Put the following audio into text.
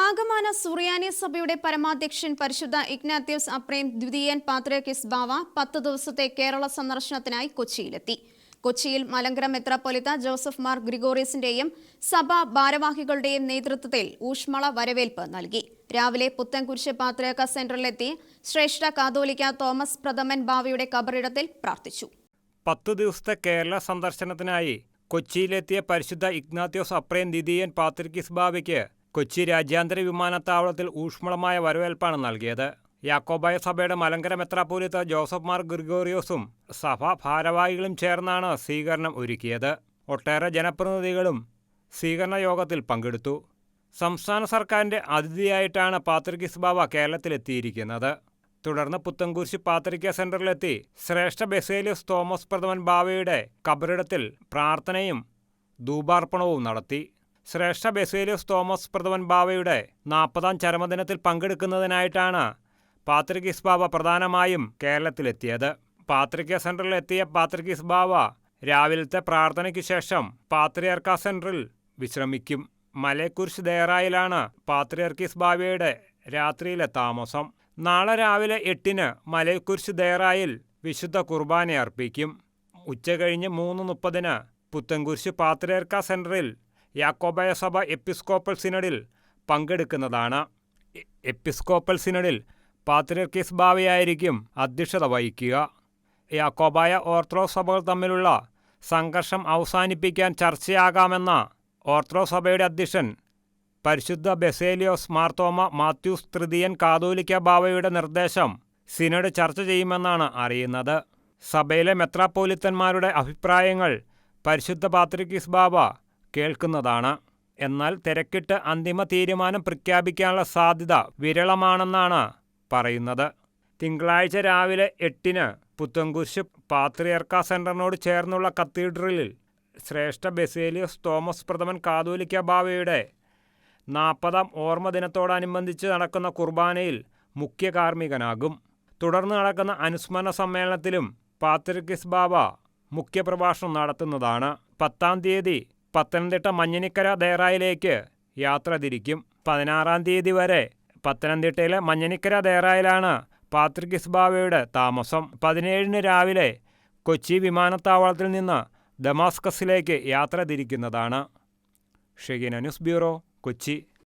ആഗമാന സുറിയാനി സഭയുടെ പരമാധ്യക്ഷൻ പരിശുദ്ധ ഇഗ്നാത്യോസ് അപ്രേം ദ്വിതീയൻ പാത്രിയക്കിസ് ബാവ പത്ത് ദിവസത്തെ കേരള സന്ദർശനത്തിനായി കൊച്ചിയിലെത്തി. കൊച്ചിയിൽ മലങ്കര മെത്രാപ്പൊലിത്ത ജോസഫ് മാർ ഗ്രിഗോറിയസിന്റെയും സഭാ ഭാരവാഹികളുടെയും നേതൃത്വത്തിൽ ഊഷ്മള വരവേൽപ്പ് നൽകി. രാവിലെ പുത്തൻകുരിശ് പാത്രിയക്ക സെന്ററിലെത്തി ശ്രേഷ്ഠ കാതോലിക്ക തോമസ് പ്രഥമൻ ബാവയുടെ കബറിടത്തിൽ പ്രാർത്ഥിച്ചു. പത്ത് ദിവസത്തെ കേരള സന്ദർശനത്തിനായി കൊച്ചിയിലെത്തിയ പരിശുദ്ധ ഇഗ്നാത്യോസ് അപ്രേം ദ്വിതീയൻ പാത്രിക്കിസ് ബാവയ്ക്ക് കൊച്ചി രാജ്യാന്തര വിമാനത്താവളത്തിൽ ഊഷ്മളമായ വരവേൽപ്പാണ് നൽകിയത്. യാക്കോബായ സഭയുടെ മലങ്കര മെത്രാപോലിത്ത ജോസഫ് മാർ ഗ്രിഗോറിയോസും സഭ ഭാരവാഹികളും ചേർന്നാണ് സ്വീകരണം ഒരുക്കിയത്. ഒട്ടേറെ ജനപ്രതിനിധികളും സ്വീകരണ യോഗത്തിൽ പങ്കെടുത്തു. സംസ്ഥാന സർക്കാരിന്റെ അതിഥിയായിട്ടാണ് പാത്രിക്കിസ് ബാബ കേരളത്തിലെത്തിയിരിക്കുന്നത്. തുടർന്ന് പുത്തൻകുരിശ് പാത്രിക്ക സെന്ററിലെത്തി ശ്രേഷ്ഠ ബെസേലിയസ് തോമസ് പ്രഥമൻ ബാവയുടെ കബറിടത്തിൽ പ്രാർത്ഥനയും ധൂപാർപ്പണവും നടത്തി. ശ്രേഷ്ഠ ബെസേലിയസ് തോമസ് പ്രഥമൻ ബാവയുടെ നാൽപ്പതാം ചരമദിനത്തിൽ പങ്കെടുക്കുന്നതിനായിട്ടാണ് പാത്രികീസ് ബാവ പ്രധാനമായും കേരളത്തിലെത്തിയത്. പാത്രിക്ക സെന്ററിലെത്തിയ പാത്രികീസ് ബാവ രാവിലത്തെ പ്രാർത്ഥനയ്ക്ക് ശേഷം പാത്രിയർക്ക സെന്ററിൽ വിശ്രമിക്കും. മലയക്കുരിശ് ദേറായിലാണ് പാത്രിയർക്കീസ് ബാവയുടെ രാത്രിയിലെ താമസം. നാളെ രാവിലെ എട്ടിന് മലയക്കുരിശ് ദേറായിൽ വിശുദ്ധ കുർബാന അർപ്പിക്കും ഉച്ചകഴിഞ്ഞ് മൂന്ന് മുപ്പതിന് പുത്തൻകുരിശ് പാത്രിയർക്ക സെന്ററിൽ യാക്കോബായ സഭ എപ്പിസ്കോപ്പൽ സിനഡിൽ പങ്കെടുക്കുന്നതാണ്. എപ്പിസ്കോപ്പൽ സിനഡിൽ പാത്രിയർക്കിസ് ബാവയായിരിക്കും അധ്യക്ഷത വഹിക്കുക. യാക്കോബായ ഓർത്തഡോക്സ് സഭകൾ തമ്മിലുള്ള സംഘർഷം അവസാനിപ്പിക്കാൻ ചർച്ചയാകാമെന്ന ഓർത്തഡോക്സ് സഭയുടെ അധ്യക്ഷൻ പരിശുദ്ധ ബെസേലിയോസ് മാർത്തോമ മാത്യൂസ് തൃതീയൻ കാതോലിക്ക ബാവയുടെ നിർദ്ദേശം സിനഡ് ചർച്ച ചെയ്യുമെന്നാണ് അറിയുന്നത്. സഭയിലെ മെത്രാപ്പോലിത്തന്മാരുടെ അഭിപ്രായങ്ങൾ പരിശുദ്ധ പാത്രിക്കിസ് ബാവ കേൾക്കുന്നതാണ്. എന്നാൽ തിരക്കിട്ട് അന്തിമ തീരുമാനം പ്രഖ്യാപിക്കാനുള്ള സാധ്യത വിരളമാണെന്നാണ് പറയുന്നത്. തിങ്കളാഴ്ച രാവിലെ എട്ടിന് പുത്തൻകുരിശ് പാത്രിയർക്ക സെന്ററിനോട് ചേർന്നുള്ള കത്തീഡ്രലിൽ ശ്രേഷ്ഠ ബെസേലിയസ് തോമസ് പ്രഥമൻ കാതോലിക്ക ബാവയുടെ നാൽപ്പതാം ഓർമ്മ ദിനത്തോടനുബന്ധിച്ച് നടക്കുന്ന കുർബാനയിൽ മുഖ്യ കാർമ്മികനാകും. തുടർന്ന് നടക്കുന്ന അനുസ്മരണ സമ്മേളനത്തിലും പാത്രിക്കിസ് ബാബ മുഖ്യപ്രഭാഷണം നടത്തുന്നതാണ്. പത്താം തീയതി പത്തനംതിട്ട മഞ്ഞനിക്കര ദേറായിലേക്ക് യാത്ര തിരിക്കും. പതിനാറാം തീയതി വരെ പത്തനംതിട്ടയിലെ മഞ്ഞനിക്കര ദേറായിലാണ് പാത്രിക് ഇസ്ബാവയുടെ താമസം. പതിനേഴിന് രാവിലെ കൊച്ചി വിമാനത്താവളത്തിൽ നിന്ന് ദമാസ്കസിലേക്ക് യാത്ര തിരിക്കുന്നതാണ്. Shegina news bureau Kochi.